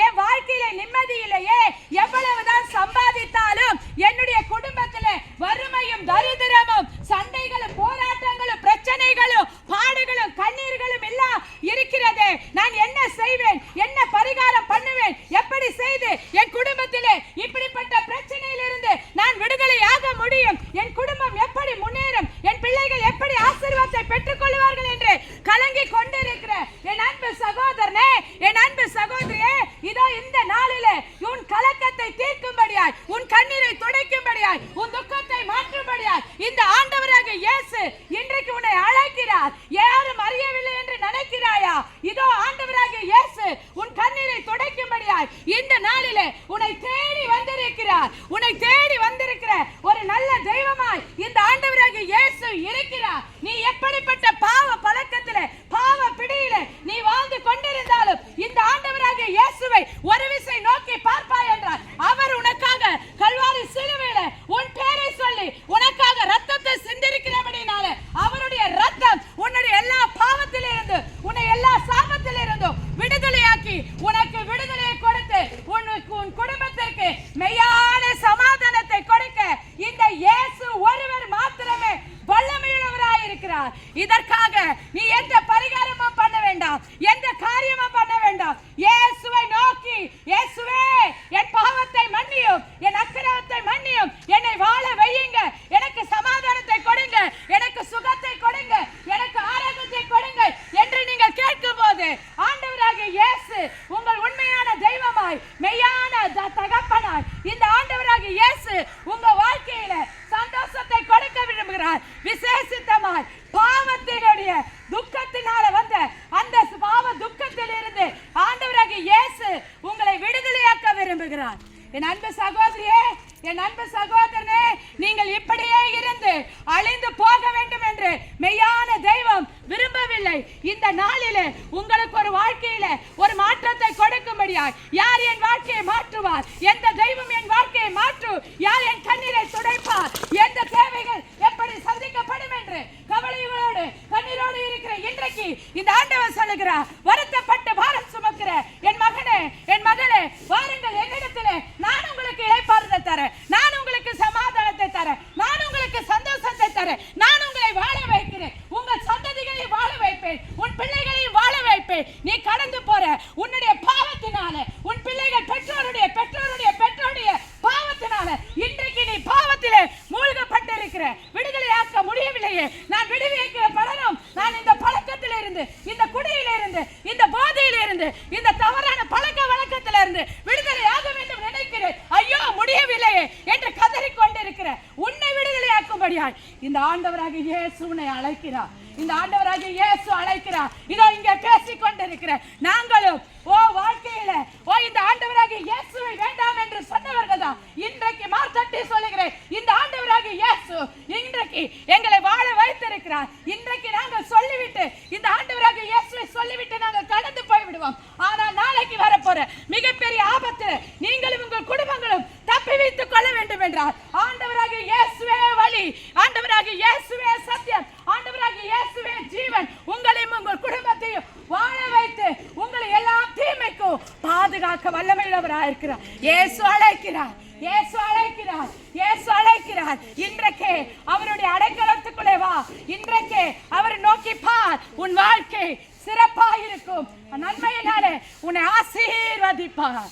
என் வாழ்க்கையில நிம்மதி இல்லையே எவ்வளவுதான் சம்பாதித்தாலும் என்னுடைய குடும்பத்துல வறுமையும் தரித்திரமும் சண்டைகளும் போராட்டங்களும் பிரச்சனைகளும் பாடுகளும் கண்ணீர்களும் எல்லாம் இருக்கிறது. நான் என்ன செய்வேன்? என்ன பரிகாரம் பண்ணுவேன் எப்படி செய்து என் குடும்பத்திலே இப்படிப்பட்ட பிரச்சனையிலிருந்து நான் விடுதலை ஆக முடியும் என் குடும்பம் எப்படி முன்னேறும் என் பிள்ளைகள் எப்படி ஆசீர்வாதத்தை பெற்றுக் கொள்வார்கள் என்று கலங்கி கொண்டிருக்கிற என் அன்பு சகோதரனே என் அன்பு சகோதரியே இதோ இந்த நாளிலே உன் கலக்கத்தை தீர்க்கும்படியாய் உன் கண்ணீரை துடைக்கும்படியாய் உன் துக்கத்தை மாற்றும்படியாய் இந்த ஆண்டவராக இயேசு இன்றைக்கு உன்னை அழைக்கிறார். யாரும் அறியவில்லை என்று நினைக்கிறாயா? இதோ ஆண்டவராக இயேசு உன் கண்ணீரை துடைக்கும்படியாய் இந்த நாளிலே உன்னை தேடி வந்திருக்கிறார். உன்னை தேடி வந்திருக்கிற ஒரு நல்ல தெய்வமாய் இந்த ஆண்டவராக இயேசு இருக்கிறார். நீ எப்படிப்பட்ட பாவ பழக்கத்திலே பாவ பிடியிலே நீ வாழ்ந்து கொண்டிருந்தாலும் இந்த ஆண்டவராக இயேசுவை ஒரு விசை நோக்கி பார்ப்பாய் என்றார் அவர் உனக்காக கல்வாரி சிலுவையில உன் பேரை சொல்லி உனக்காக ரத்தத்தை சிந்திருக்கிறபடினால அவருடைய ரத்தம் உன்னுடைய எல்லா பாவத்திலிருந்து உன்னை எல்லா சாபத்திலிருந்தும் விடுதலையாக்கி உனக்கு விடுதலையை கொடுத்து உனக்கு உன் குடும்பத்திற்கு மெய்யான சமாதானத்தை கொடுக்க இந்த இயேசு ஒருவர் மாத்திரமே வல்லமையுள்ளவராய் இருக்கிறார் இதற்காக நீ எந்த பரிகாரமும் பண்ண வேண்டாம். எந்த காரியமும் பண்ண வேண்டாம். இயேசுவை நோக்கி இயேசுவே என் பாவத்தை மன்னியும் என் அக்கிரமத்தை மன்னியும். என்னை வாழ வையுங்க. எனக்கு சமாதானத்தை கொடுங்க. எனக்கு சுகத்தை கொடுங்க. எனக்கு ஆரோக்கியத்தை கொடுங்க. என்று நீங்கள் கேட்கும் போது ஆண்டவராக இயேசு உங்கள் உண்மையான தெய்வமாய் மெய்யான த- தகப்பனாய் இந்த ஆண்டவராக இயேசு உங்க வாழ்க்கையில சந்தோஷத்தை கொடுக்க விரும்புகிறார் பாவத்தினுடைய துக்கத்தினால வந்த அந்த பாவ துக்கத்தில் இருந்து ஆண்டவராக இயேசு உங்களை விடுதலையாக்க விரும்புகிறார். என் அன்பு சகோதரியே என் அன்பு சகோதரனே நீங்கள் இப்படியே இருந்து அழிந்து போக வேண்டும் என்று மெய்யான தெய்வம் விரும்பவில்லை. இந்த நாளிலே உங்களுக்கு ஒரு வாழ்க்கையில ஒரு மாற்றத்தை கொடுக்கும்படியாய் யார் என் வாழ்க்கையை மாற்றுவார்? எந்த தெய்வம் என் வாழ்க்கையை மாற்று யார் என் கண்ணீரை துடைப்பார்? எந்த தேவைகள் இந்த ஆண்டவர் சொல்லுகிறார் வருத்தப்பட்டு பாரம் சுமக்கிற என் மகனே என் மகளே வாருங்கள் என்னிடத்திலே நான் உங்களுக்கு இளைப்பாறுதல் தரேன். நான் உங்களுக்கு சமாதானத்தை தரேன். நான் உங்களுக்கு சந்தோஷத்தை தரேன். நான் உங்களை வாழ வைக்கிறேன். உங்கள் சந்ததிகளை வாழ வைப்பேன். உன் பிள்ளைகளையும் வாழ வைப்பேன். நீ கடந்து போற உன்னுடைய பாவத்தினால உன் பிள்ளைகள் பெற்றோருடைய பெற்றோருடைய பெற்றோருடைய பாவத்தினால இன்றைக்கு நீ பாவத்திலே மூழ்கப்பட்டிருக்கிற. விடுதலையாக்க முடியவில்லையே. நான் விடுவிக்கிற பலனும் நான் இந்த பழக்கத்தில இருந்து இந்த குடியில இருந்து இந்த போதையில இருந்து இந்த தவறான பழக்க வழக்கத்தில இருந்து விடுதலையாக வேண்டும் நினைக்கிறேன். ஐயோ முடியவில்லையே என்று கதறிக் உன்னை உன்னை விடுதலையாக்கும்படியாய் இந்த ஆண்டவராக இயேசு உன்னை அழைக்கிறார். இந்த ஆண்டவராக இயேசு அழைக்கிறார். இதோ இங்க பேசிக் கொண்டிருக்கிற நாங்களும் ஓ வாழ்க்கையில ஓ இந்த ஆண்டவராக இயேசுவை வேண்டாம் என்று சொன்னவர்கள் தான் இன்றைக்கு மார்த்தட்டி சொல்லுகிறேன் இந்த ஆண்டவராக இயேசு இன்றைக்கு எங்களை வாழ வைத்திருக்கிறார் இன்றைக்கு நாங்கள் சொல்லிவிட்டு இந்த ஆண்டவராக இயேசுவை சொல்லிவிட்டு நாங்கள் கடந்து போய்விடுவோம். ஆனால் நாளைக்கு வரப்போற மிகப்பெரிய ஆபத்து நீங்களும் உங்கள் குடும்பங்களும் தப்பி வைத்துக் கொள்ள வேண்டும் என்றார் ஆண்டவராக இயேசுவே வழி ஆண்டவராக இயேசுவே சத்தியம் ஆண்டவராக இயேசுவே ஜீவன் உங்களையும் உங்கள் குடும்பத்தையும் வாழ வைத்து உங்களை எல்லா தீமைக்கும் பாதுகாக்க வல்லமையுள்ளவராக இருக்கிறார். இயேசு அழைக்கிறார் இயேசு அழைக்கிறார் இயேசு அழைக்கிறார். இன்றைக்கே அவருடைய அடைக்கலத்துக்குள்ளே வா இன்றைக்கே பார் உன் வாழ்க்கை சிறப்பாக இருக்கும் நன்மையினாலே உன்னை ஆசீர்வதிப்பார்.